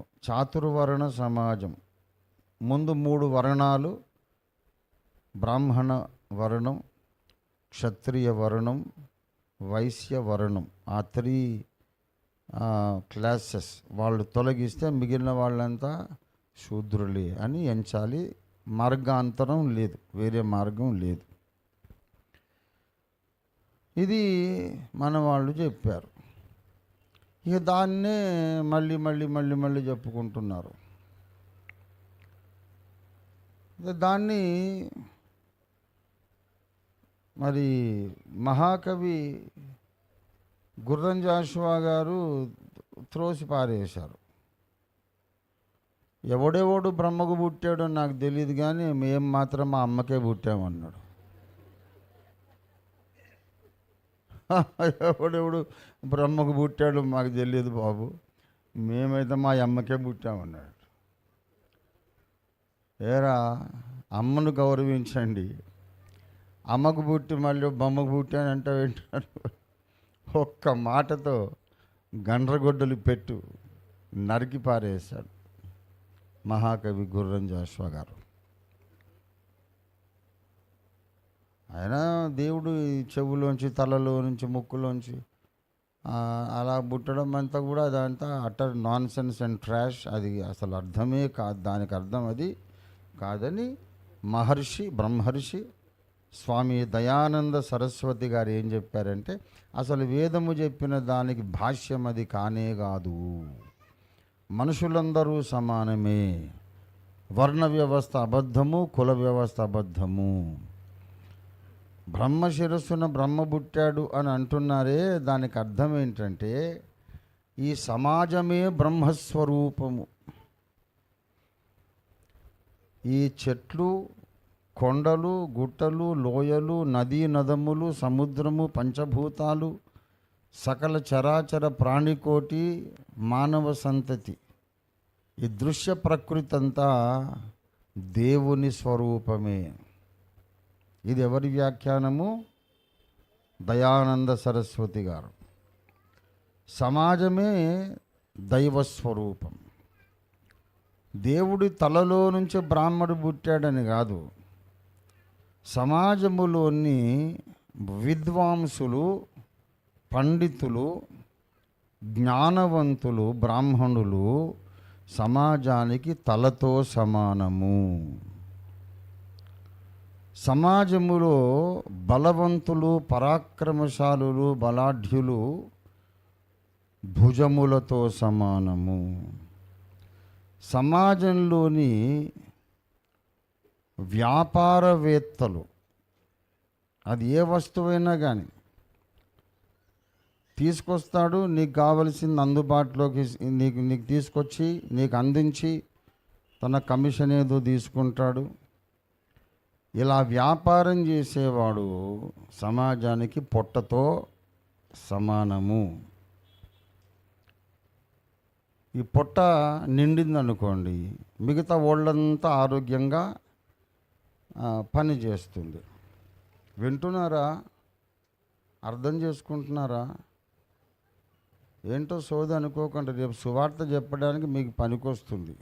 చాతుర్వర్ణ సమాజం. ముందు మూడు వర్ణాలు. బ్రాహ్మణ వర్ణం క్షత్రియ వర్ణం వైశ్య వర్ణం. ఆ త్రీ క్లాసెస్ వాళ్ళు తొలగిస్తే మిగిలిన వాళ్ళంతా శూద్రులే అని ఎంచాలి. మార్గాంతరం లేదు. వేరే మార్గం లేదు. ఇది మన వాళ్ళు చెప్పారు. ఇక దాన్నే మళ్ళీ మళ్ళీ మళ్ళీ మళ్ళీ చెప్పుకుంటున్నారు. దాన్ని మరి మహాకవి గుర్రం జాషువా గారు త్రోసి పారేశారు. ఎవడెవడు బ్రహ్మకు పుట్టాడో నాకు తెలియదు కానీ మేము మాత్రం మా అమ్మకే పుట్టామన్నాడు. ఎవడెవడు? బ్రహ్మకు పుట్టాడు మాకు తెలియదు బాబు. మేమైతే మా అమ్మకే పుట్టామన్నాడు. ఏరా అమ్మను గౌరవించండి. అమ్మకు పుట్టి మళ్ళీ బొమ్మకు పుట్టానంటే వింటాడు ఒక్క మాటతో గండ్రగొడ్డలు పెట్టు నరికి పారేశాడు మహాకవి గుర్రం జాషువా గారు. ఆయన దేవుడు ఈ చెవులోంచి తలలో నుంచి ముక్కులోంచి అలా పుట్టడం అంతా కూడా అదంతా utter nonsense and trash. అది అసలు అర్థమే కాదు దానికి అర్థం అది కాదని మహర్షి బ్రహ్మర్షి స్వామి దయానంద సరస్వతి గారు ఏం చెప్పారంటే అసలు వేదము చెప్పిన దానికి భాష్యం అది కానే కాదు. మనుషులందరూ సమానమే. వర్ణ వ్యవస్థ అబద్ధము కుల వ్యవస్థ అబద్ధము. బ్రహ్మ శిరస్సున బ్రహ్మ పుట్టాడు అని అంటున్నారే దానికి అర్థం ఏంటంటే ఈ సమాజమే బ్రహ్మస్వరూపము. ఈ చెట్లు కొండలు గుట్టలు లోయలు నదీ నదములు సముద్రము పంచభూతాలు సకల చరాచర ప్రాణికోటి మానవ సంతతి. ఈ దృశ్య ప్రకృతి అంతా దేవుని స్వరూపమే. ఇది ఎవరి వ్యాఖ్యానము? దయానంద సరస్వతి గారు. సమాజమే దైవస్వరూపం. దేవుడి తలలో నుంచి బ్రాహ్మడు పుట్టాడని కాదు సమాజములోని విద్వాంసులు పండితులు జ్ఞానవంతులు బ్రాహ్మణులు సమాజానికి తలతో సమానము. సమాజములో బలవంతులు పరాక్రమశాలులు బలాఢ్యులు భుజములతో సమానము. సమాజంలోని వ్యాపారవేత్తలు అది ఏ వస్తువైనా కానీ తీసుకొస్తాడు నీకు కావలసింది అందుబాటులోకి నీకు నీకు తీసుకొచ్చి నీకు అందించి తన కమిషన్ ఏదో తీసుకుంటాడు. ఇలా వ్యాపారం చేసేవాడు సమాజానికి పొట్టతో సమానము. ఈ పొట్ట నిండిందనుకోండి మిగతా వాళ్ళంతా ఆరోగ్యంగా పని చేస్తుంది. వింటున్నారా? అర్థం చేసుకుంటున్నారా? ఏంటో సోది అనుకోకుండా రేపు సువార్త చెప్పడానికి మీకు పనికొస్తుంది.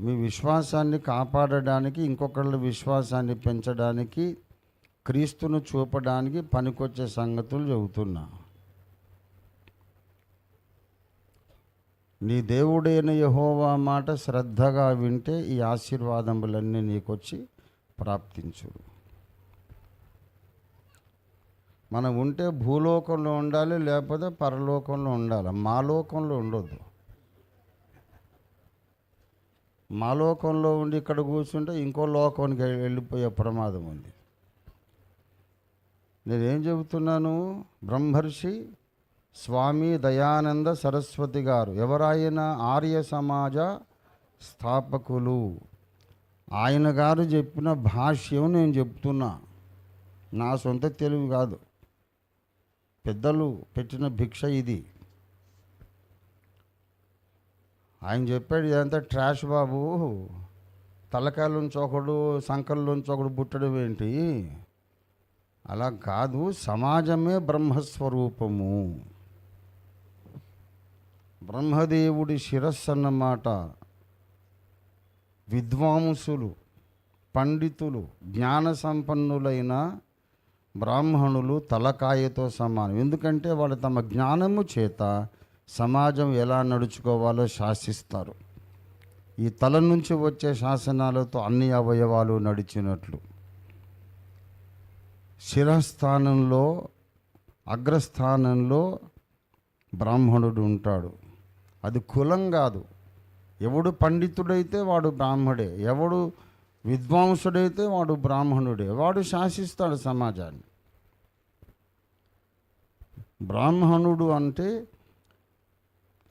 మీ విశ్వాసాన్ని కాపాడడానికి ఇంకొకళ్ళ విశ్వాసాన్ని పెంచడానికి క్రీస్తును చూపడానికి పనికొచ్చే సంగతులు చెబుతున్నా. నీ దేవుడైన యహోవా మాట శ్రద్ధగా వింటే ఈ ఆశీర్వాదములన్నీ నీకొచ్చి ప్రాప్తించు. మనం ఉంటే భూలోకంలో ఉండాలి లేకపోతే పరలోకంలో ఉండాలి. మా లోకంలో ఉండొద్దు. మా లోకంలో ఉండి ఇక్కడ కూర్చుంటే ఇంకో లోకానికి వెళ్ళిపోయే ప్రమాదం ఉంది. నేనేం చెబుతున్నాను? బ్రహ్మర్షి స్వామి దయానంద సరస్వతి గారు ఎవరాయన ఆర్య సమాజ స్థాపకులు? ఆయన గారు చెప్పిన భాష్యం నేను చెప్తున్నా. నా సొంత తెలివి కాదు. పెద్దలు పెట్టిన భిక్ష ఇది. ఆయన చెప్పాడు ఇదంతా ట్రాష్ బాబు. తలకాయలుంచి ఒకడు సంకల్లోంచి ఒకడు పుట్టడం ఏంటి? అలా కాదు సమాజమే బ్రహ్మస్వరూపము. బ్రహ్మదేవుడి శిరస్సు అన్నమాట. విద్వాంసులు పండితులు జ్ఞాన సంపన్నులైన బ్రాహ్మణులు తలకాయతో సమానం. ఎందుకంటే వాళ్ళు తమ జ్ఞానము చేత సమాజం ఎలా నడుచుకోవాలో శాసిస్తారు. ఈ తల నుంచి వచ్చే శాసనాలతో అన్ని అవయవాలు నడిచినట్లు. శిరస్థానంలో అగ్రస్థానంలో బ్రాహ్మణుడు ఉంటాడు. అది కులం కాదు. ఎవడు పండితుడైతే వాడు బ్రాహ్మడే. ఎవడు విద్వాంసుడైతే వాడు బ్రాహ్మణుడే. వాడు శాసిస్తాడు సమాజాన్ని. బ్రాహ్మణుడు అంటే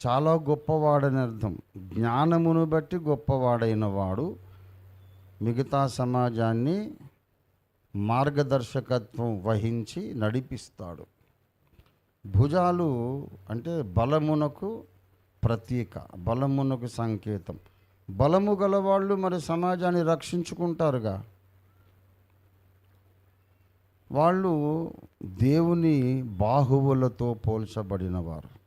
చాలా గొప్పవాడని అర్థం. జ్ఞానమును బట్టి గొప్పవాడైన వాడు మిగతా సమాజాన్ని మార్గదర్శకత్వం వహించి నడిపిస్తాడు. భుజాలు అంటే బలమునకు ప్రతీక బలమునకు సంకేతం. బలము గలవాళ్ళు మరి సమాజాన్ని రక్షించుకుంటారుగా. వాళ్ళు దేవుని బాహువులతో పోల్చబడినవారు.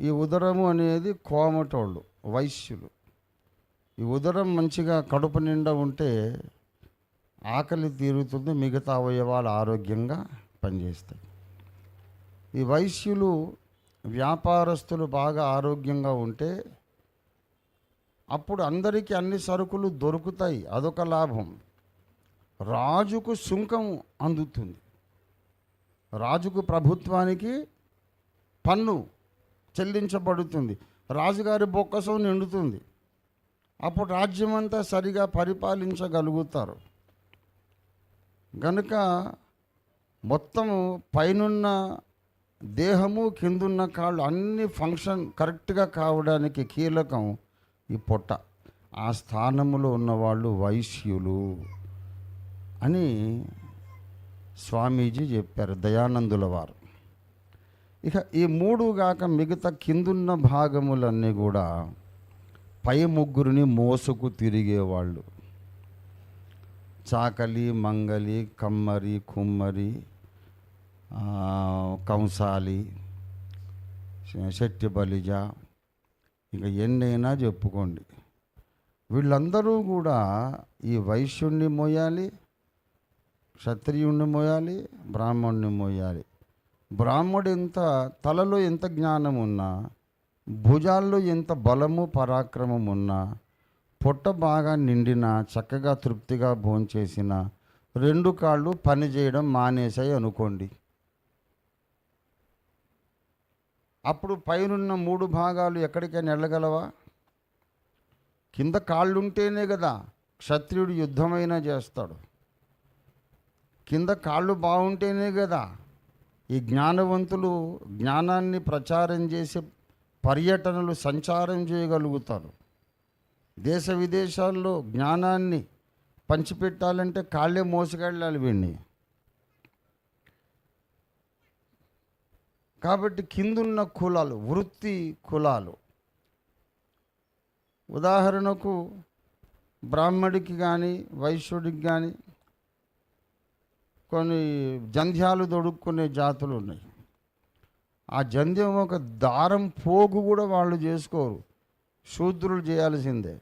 ఈ ఉదరము అనేది కోమటోళ్ళు వైశ్యులు. ఈ ఉదరం మంచిగా కడుపు నిండా ఉంటే ఆకలి తీరుతుంది మిగతా అవయవాలు ఆరోగ్యంగా పనిచేస్తాయి. ఈ వైశ్యులు వ్యాపారస్తులు బాగా ఆరోగ్యంగా ఉంటే అప్పుడు అందరికీ అన్ని సరుకులు దొరుకుతాయి అదొక లాభం. రాజుకు సుంకం అందుతుంది. రాజుకు ప్రభుత్వానికి పన్ను చెల్లించబడుతుంది. రాజుగారి బొక్కసం నిండుతుంది. అప్పుడు రాజ్యమంతా సరిగా పరిపాలించగలుగుతారు. గనుక మొత్తము పైనున్న దేహము కిందున్న కాళ్ళు అన్ని ఫంక్షన్ కరెక్ట్గా కావడానికి కీలకం ఈ పొట్ట. ఆ స్థానములో ఉన్నవాళ్ళు వైశ్యులు అని స్వామీజీ చెప్పారు దయానందుల వారు. ఇక ఈ మూడు గాక మిగతా కిందున్న భాగములన్నీ కూడా పై ముగ్గురిని మోసుకు తిరిగేవాళ్ళు. చాకలి మంగలి కమ్మరి కుమ్మరి కంసాలి శ- శెట్టి బలిజ ఇంకా ఎన్నైనా చెప్పుకోండి. వీళ్ళందరూ కూడా ఈ వైశ్యుణ్ణి మోయాలి క్షత్రియుణ్ణి మోయాలి బ్రాహ్మణ్ణి మోయాలి. బ్రాహ్మడు ఎంత తలలో ఎంత జ్ఞానం ఉన్నా భుజాల్లో ఎంత బలము పరాక్రమం ఉన్నా పొట్ట బాగా నిండిన చక్కగా తృప్తిగా భోంచేసిన రెండు కాళ్ళు పని చేయడం మానేశాయి అనుకోండి. అప్పుడు పైనున్న మూడు భాగాలు ఎక్కడికైనా వెళ్ళగలవా? కింద కాళ్ళుంటేనే కదా క్షత్రియుడు యుద్ధమైనా చేస్తాడు. కింద కాళ్ళు బాగుంటేనే కదా ఈ జ్ఞానవంతులు జ్ఞానాన్ని ప్రచారం చేసే పర్యటనలు సంచారం చేయగలుగుతారు. దేశ విదేశాల్లో జ్ఞానాన్ని పంచిపెట్టాలంటే కాళ్ళే మోసుకెళ్ళాలి వీడిని. కాబట్టి కిందున్న కులాలు వృత్తి కులాలు. ఉదాహరణకు బ్రాహ్మడికి కానీ వైశ్యుడికి కానీ కొన్ని జంధ్యాలు దొడుక్కునే జాతులు ఉన్నాయి. ఆ జంధ్యం ఒక దారం పోగు కూడా వాళ్ళు చేసుకోరు. శూద్రులు చేయాల్సిందే.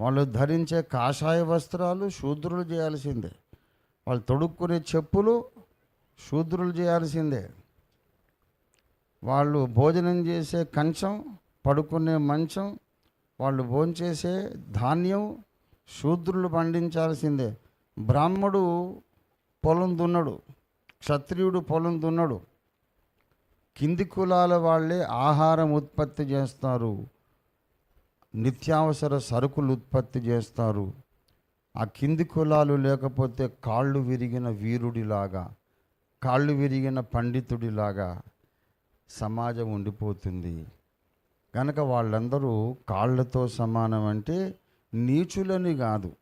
వాళ్ళు ధరించే కాషాయ వస్త్రాలు శూద్రులు చేయాల్సిందే. వాళ్ళు తొడుక్కునే చెప్పులు శూద్రులు చేయాల్సిందే. వాళ్ళు భోజనం చేసే కంచం పడుకునే మంచం వాళ్ళు భోంచేసే ధాన్యం శూద్రులు పండించాల్సిందే. బ్రాహ్మడు పొలం దున్నడు క్షత్రియుడు పొలం దున్నడు. కింది కులాల వాళ్ళే ఆహారం ఉత్పత్తి చేస్తారు నిత్యావసర సరుకులు ఉత్పత్తి చేస్తారు. ఆ కింది కులాలు లేకపోతే కాళ్ళు విరిగిన వీరుడిలాగా కాళ్ళు విరిగిన పండితుడిలాగా సమాజం ఉండిపోతుంది. కనుక వాళ్ళందరూ కాళ్ళతో సమానం అంటే నీచులని కాదు.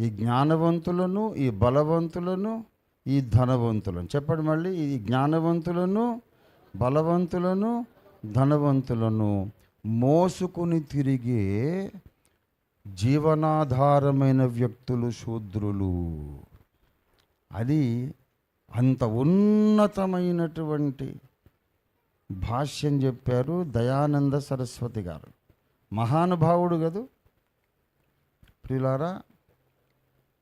ఈ జ్ఞానవంతులను ఈ బలవంతులను ఈ ధనవంతులను. చెప్పండి మళ్ళీ. ఈ జ్ఞానవంతులను బలవంతులను ధనవంతులను మోసుకుని తిరిగే జీవనాధారమైన వ్యక్తులు శూద్రులు. అది అంత ఉన్నతమైనటువంటి భాష్యం చెప్పారు దయానంద సరస్వతి గారు. మహానుభావుడు కదూ? ప్రియులారా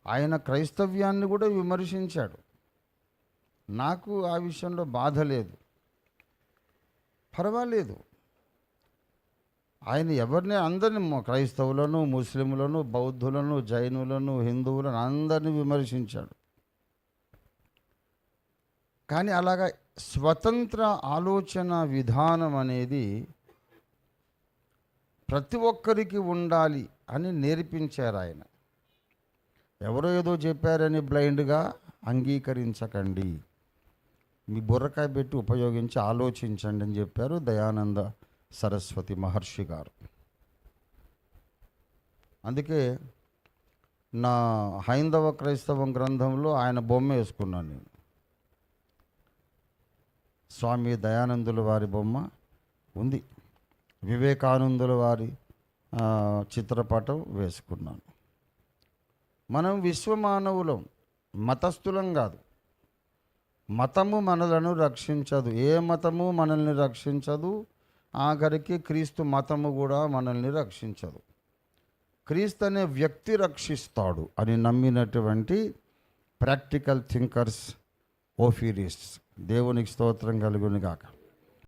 ఆయన క్రైస్తవ్యాన్ని కూడా విమర్శించాడు. నాకు ఆ విషయంలో బాధ లేదు. పర్వాలేదు. ఆయన ఎవరిని అందరిని క్రైస్తవులను ముస్లింలను బౌద్ధులను జైనులను హిందువులను అందరిని విమర్శించాడు. కానీ అలాగా స్వతంత్ర ఆలోచన విధానం అనేది ప్రతి ఒక్కరికి ఉండాలి అని నేర్పించారు ఆయన. ఎవరో ఏదో చెప్పారని బ్లైండ్గా అంగీకరించకండి. మీ బుర్రకాయ పెట్టి ఉపయోగించి ఆలోచించండి అని చెప్పారు దయానంద సరస్వతి మహర్షి గారు. అందుకే నా హైందవ క్రైస్తవం గ్రంథంలో ఆయన బొమ్మ వేసుకున్నాను నేను. స్వామి దయానందుల వారి బొమ్మ ఉంది. వివేకానందుల వారి చిత్రపటం వేసుకున్నాను. మనం విశ్వమానవులం మతస్థులం కాదు. మతము మనలను రక్షించదు. ఏ మతము మనల్ని రక్షించదు? ఆఖరికి క్రీస్తు మతము కూడా మనల్ని రక్షించదు. క్రీస్తు అనే వ్యక్తి రక్షిస్తాడు అని నమ్మినటువంటి ప్రాక్టికల్ థింకర్స్ ఓఫీరిస్ట్ దేవునికి స్తోత్రం కలుగునిగాక. గాక